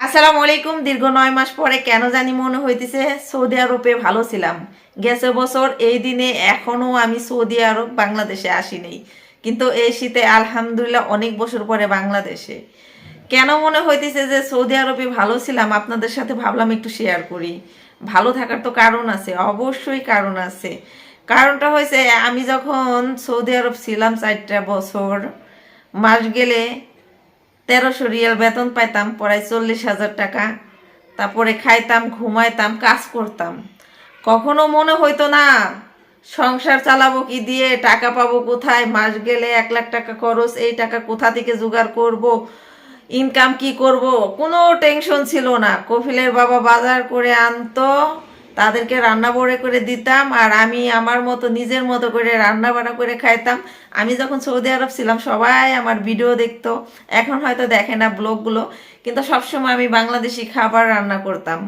আসসালামু আলাইকুম। দীর্ঘ নয় মাস পরে কেন জানি মনে হইতেছে সৌদি আরবে ভালো ছিলাম। গেছে বছর, এই দিনে এখনও আমি সৌদি আরব বাংলাদেশে আসিনি কিন্তু এই শীতে আলহামদুলিল্লাহ অনেক বছর পরে বাংলাদেশে। কেন মনে হইতেছে যে সৌদি আরবে ভালো ছিলাম? আপনাদের সাথে ভাবলাম একটু শেয়ার করি। ভালো থাকার তো কারণ আছে, অবশ্যই কারণ আছে। কারণটা হয়েছে আমি যখন সৌদি আরব ছিলাম চারটা বছর, মাস গেলে তেরোশো রিয়াল বেতন পাইতাম প্রায় চল্লিশ হাজার টাকা। তারপরে খাইতাম, ঘুমাইতাম, কাজ করতাম। কখনো মনে হইতো না, সংসার চালাবো কি দিয়ে, টাকা পাবো কোথায়, মাস গেলে এক লাখ টাকা খরচ, এই টাকা কোথা থেকে জোগাড় করব ইনকাম কি করব? কোনো টেনশন ছিল না। কফিলের বাবা বাজার করে আনতো তাদেরকে রান্না বড়ে করে দিতাম আর আমি আমার মতো, নিজের মতো করে রান্না বান্না করে খাইতাম। আমি যখন সৌদি আরব ছিলাম, সবাই আমার ভিডিও দেখতো। এখন হয়তো দেখে না ব্লগগুলো, কিন্তু সবসময় আমি বাংলাদেশি খাবার রান্না করতাম।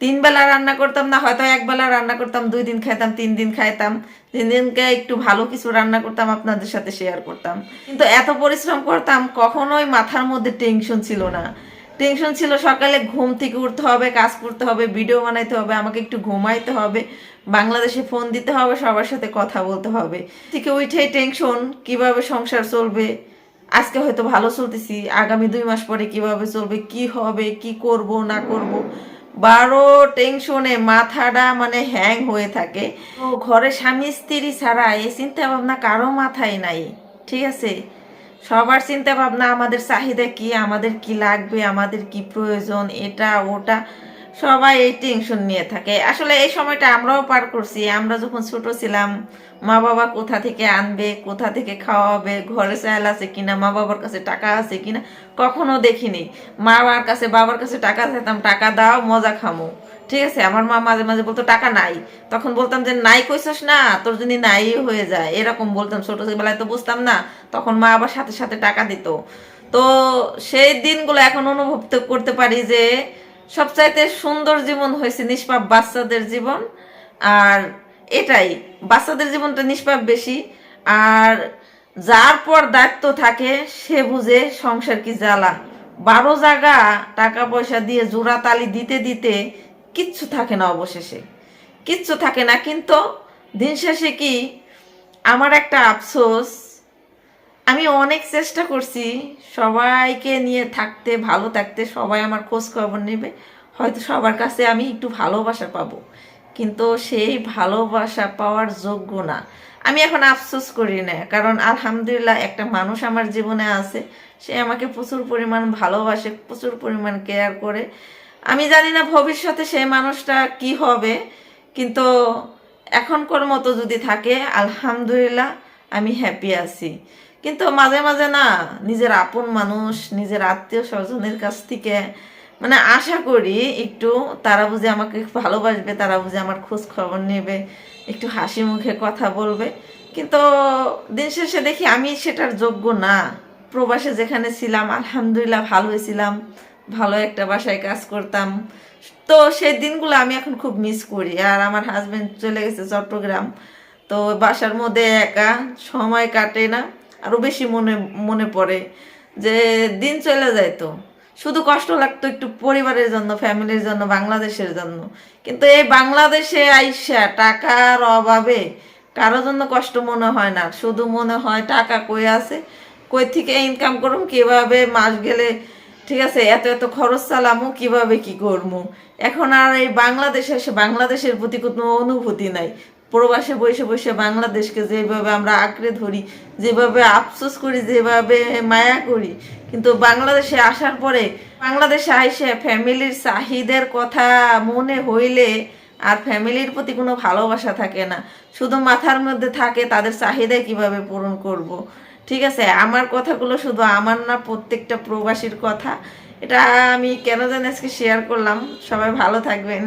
তিন বেলা রান্না করতাম না, হয়তো এক বেলা রান্না করতাম, দুই দিন খাইতাম, তিন দিন খাইতাম। তিন দিনকে একটু ভালো কিছু রান্না করতাম, আপনাদের সাথে শেয়ার করতাম। কিন্তু এত পরিশ্রম করতাম, কখনোই মাথার মধ্যে টেনশন ছিল না। টেনশন ছিল সকালে ঘুম থেকে উঠতে হবে কাজ করতে হবে ভিডিও বানাইতে হবে আমাকে একটু ঘুমাইতে হবে বাংলাদেশে ফোন দিতে হবে সবার সাথে কথা বলতে হবে। থেকে উঠেই টেনশন কীভাবে সংসার চলবে আজকে হয়তো ভালো চলতেছি আগামী দুই মাস পরে কীভাবে চলবে কি হবে কি করব না করব বারো টেনশনে মাথাটা মানে হ্যাং হয়ে থাকে। ঘরে স্বামী স্ত্রী ছাড়া এই চিন্তা ভাবনা কারও মাথায় নাই ঠিক আছে? সবার চিন্তা ভাবনা, আমাদের চাহিদা কি, আমাদের কি লাগবে, আমাদের কি প্রয়োজন, এটা, ওটা, সবাই এই টেনশন নিয়ে থাকে। আসলে এই সময়টা আমরাও পার করছি। আমরা যখন ছোট ছিলাম মা বাবা কোথা থেকে আনবে, কোথা থেকে খাওয়াবে, ঘরে চাল আছে কিনা মা বাবার কাছে টাকা আছে কিনা, কখনো দেখিনি। মা বাবার কাছে বাবার কাছে টাকা চাইতাম, টাকা দাও, মজা খামো। ঠিক আছে, আমার মা মাঝে মাঝে বলতো, টাকা নাই। তখন বলতাম যে, নাই কইছস না, তোর যদি নাই হয়ে যায়। এরকম বলতাম, ছোট বেলায় তো বুঝতাম না। তখন মা আবার সাথে সাথে টাকা দিত। তো সেই দিনগুলো এখন অনুভব করতে পারি যে, সবচাইতে সুন্দর জীবন হয়েছে নিষ্পাপ বাচ্চাদের জীবন। আর এটাই, বাচ্চাদের জীবনটা নিষ্পাপ বেশি। আর যার পর দায়িত্ব থাকে, সে বুঝে সংসার কি জ্বালা। বারো জায়গা টাকা পয়সা দিয়ে জোড়া তালি দিতে দিতে কিচ্ছু থাকে না অবশেষে। কিচ্ছু থাকে না, কিন্তু দিন শেষে কি আমার একটা আফসোস, আমি অনেক চেষ্টা করছি সবাইকে নিয়ে থাকতে, ভালো থাকতে, সবাই আমার খোঁজ খবর নেবে, হয়তো সবার কাছে আমি একটু ভালোবাসা পাবো। কিন্তু সেই ভালোবাসা পাওয়ার যোগ্য না। আমি এখন আফসোস করি না, কারণ আলহামদুলিল্লাহ একটা মানুষ আমার জীবনে আছে, সে আমাকে প্রচুর পরিমাণ ভালোবাসে, প্রচুর পরিমাণ কেয়ার করে। আমি জানি না ভবিষ্যতে সেই মানুষটা কি হবে, কিন্তু এখনকার মতো যদি থাকে, আলহামদুলিল্লাহ আমি হ্যাপি আছি। কিন্তু মাঝে মাঝে না, নিজের আপন মানুষ, নিজের আত্মীয় স্বজনের কাছ থেকে মানে আশা করি একটু তারা বুঝে আমাকে ভালোবাসবে, তারা বুঝে আমার খোঁজ খবর নেবে, একটু হাসি মুখে কথা বলবে। কিন্তু দিন শেষে দেখি আমি সেটার যোগ্য না। প্রবাসে যেখানে ছিলাম, আলহামদুলিল্লাহ ভালো ছিলাম। ভালো একটা বাসায় কাজ করতাম। তো সেই দিনগুলো আমি এখন খুব মিস করি। আর আমার হাজব্যান্ড চলে গেছে চট্টগ্রাম। তো বাসার মধ্যে একা, সময় কাটে না, আরও বেশি মনে মনে পড়ে যে দিন চলে যায় তো। শুধু কষ্ট লাগতো একটু পরিবারের জন্য, ফ্যামিলির জন্য, বাংলাদেশের জন্য। কিন্তু এই বাংলাদেশে আইসা টাকার অভাবে কারও জন্য কষ্ট মনে হয় না। শুধু মনে হয় টাকা কই আছে, কই থেকে ইনকাম করুম, কীভাবে মাস গেলে ঠিক আছে, এত এত খরচ চালামু, কীভাবে কি করব এখন আর এই বাংলাদেশে এসে বাংলাদেশের প্রতি কোনো অনুভূতি নাই। প্রবাসে বসে বসে বাংলাদেশকে যেভাবে আমরা আঁকড়ে ধরি, যেভাবে আফসোস করি, যেভাবে মায়া করি, কিন্তু বাংলাদেশে আসার পরে, বাংলাদেশে আইসে ফ্যামিলির চাহিদের কথা মনে হইলে আর ফ্যামিলির প্রতি কোনো ভালোবাসা থাকে না। শুধু মাথার মধ্যে থাকে তাদের চাহিদা কীভাবে পূরণ করব। ঠিক আছে, আমার কথাগুলো শুধু আমার না প্রত্যেকটা প্রবাসীর কথা। এটা আমি কেন জানি আজকে শেয়ার করলাম। সবাই ভালো থাকবেন।